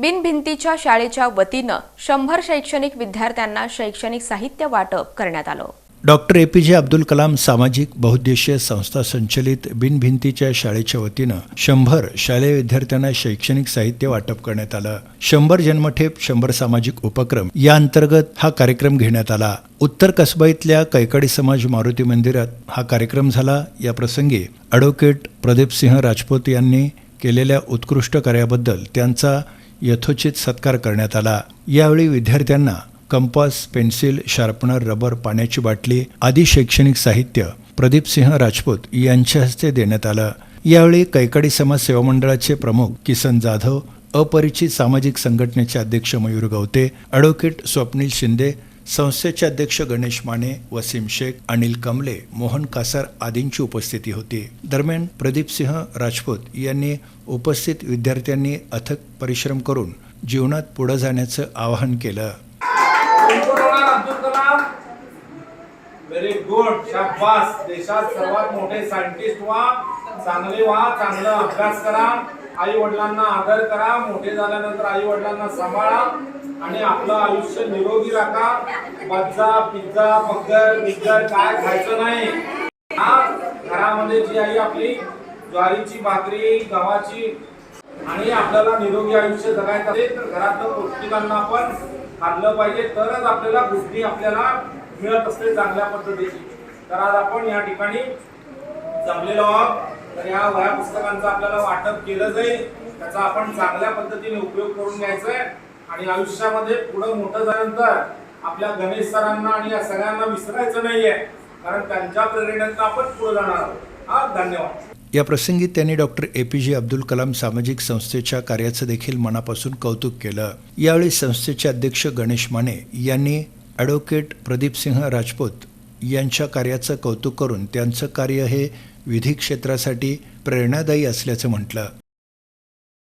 बिनभिंतीच्या शाळेच्या वतीनं शंभर शैक्षणिक विद्यार्थ्यांना शैक्षणिक साहित्य वाटप करण्यात आलं. डॉक्टर ए पी जे अब्दुल कलाम सामाजिक बहुद्देशीय संस्था संचलित बिनभिंतीच्या शाळेच्या वतीनं शंभर शालेय विद्यार्थ्यांना शैक्षणिक साहित्य वाटप करण्यात आलं. शंभर जन्मठेप शंभर सामाजिक उपक्रम या अंतर्गत हा कार्यक्रम घेण्यात आला. उत्तर कसबा इथल्या कैकाडी समाज मारुती मंदिरात हा कार्यक्रम झाला. या प्रसंगी ॲडव्होकेट प्रदीपसिंह राजपूत यांनी केलेल्या उत्कृष्ट कार्याबद्दल त्यांचा यथोचित सत्कार करण्यात आला. यावेळी विद्यार्थ्यांना कंपास पेन्सिल शार्पनर रबर पाण्याची बाटली आदी शैक्षणिक साहित्य प्रदीपसिंह राजपूत यांच्या हस्ते देण्यात आलं. यावेळी कैकाडी समाज सेवा मंडळाचे प्रमुख किसन जाधव अपरिचित सामाजिक संघटनेचे अध्यक्ष मयूर गवते ॲडव्होकेट स्वप्नील शिंदे संस्थेचे अध्यक्ष गणेश माने वसीम शेख अनिल कमले मोहन कासार आदींची उपस्थिती होती. दरम्यान प्रदीपसिंह राजपूत यांनी उपस्थित विद्यार्थ्यांनी अथक परिश्रम करून जीवनात पुढे जाण्याचं आवाहन केलं. व्हेरी गुड शाबास. देशात सर्वात मोठे सायंटिस्ट व्हा चांगले व्हा चांगला अभ्यास करा. आई वडिलांना आदर करा मोठे झाल्यानंतर आई वडिलांना सांभाळा आणि आपलं आयुष्य निरोगी राखा. मज्जा पिझ्झा बगर बिगर काय खायचं नाही. हा घरामध्ये जी आई आपली ज्वारीची भाकरी गव्हाची आणि आपल्याला निरोगी आयुष्य जगायचं असेल तर घरातलं पौष्टिकांना आपण खाल्लं पाहिजे तरच आपल्याला बुद्धी आपल्याला मिळत असते चांगल्या पद्धतीची. तर आज आपण या ठिकाणी जमलेलो आहोत. तर या वह्या पुस्तकांचं आपल्याला वाटप केलं जाईल. त्याचा आपण चांगल्या पद्धतीने उपयोग करून घ्यायचा आहे आणि आयुष्यामध्ये पुढं मोठं झाल्यानंतर आपल्या गणेश सरांना आणि या सगळ्यांना विसरायचं नाहीये. कारण त्यांच्या प्रेरणेतनं आपण पुढे जाणार आहोत. हा धन्यवाद. या प्रसंगी त्यांनी डॉक्टर ए पी जे अब्दुल कलाम सामाजिक संस्थेच्या कार्याचं देखील मनापासून कौतुक केलं. यावेळी संस्थेचे अध्यक्ष गणेश माने यांनी ॲडव्होकेट प्रदीपसिंह राजपूत यांच्या कार्याचं कौतुक करून त्यांचं कार्य हे विधी क्षेत्रासाठी प्रेरणादायी असल्याचं म्हटलं.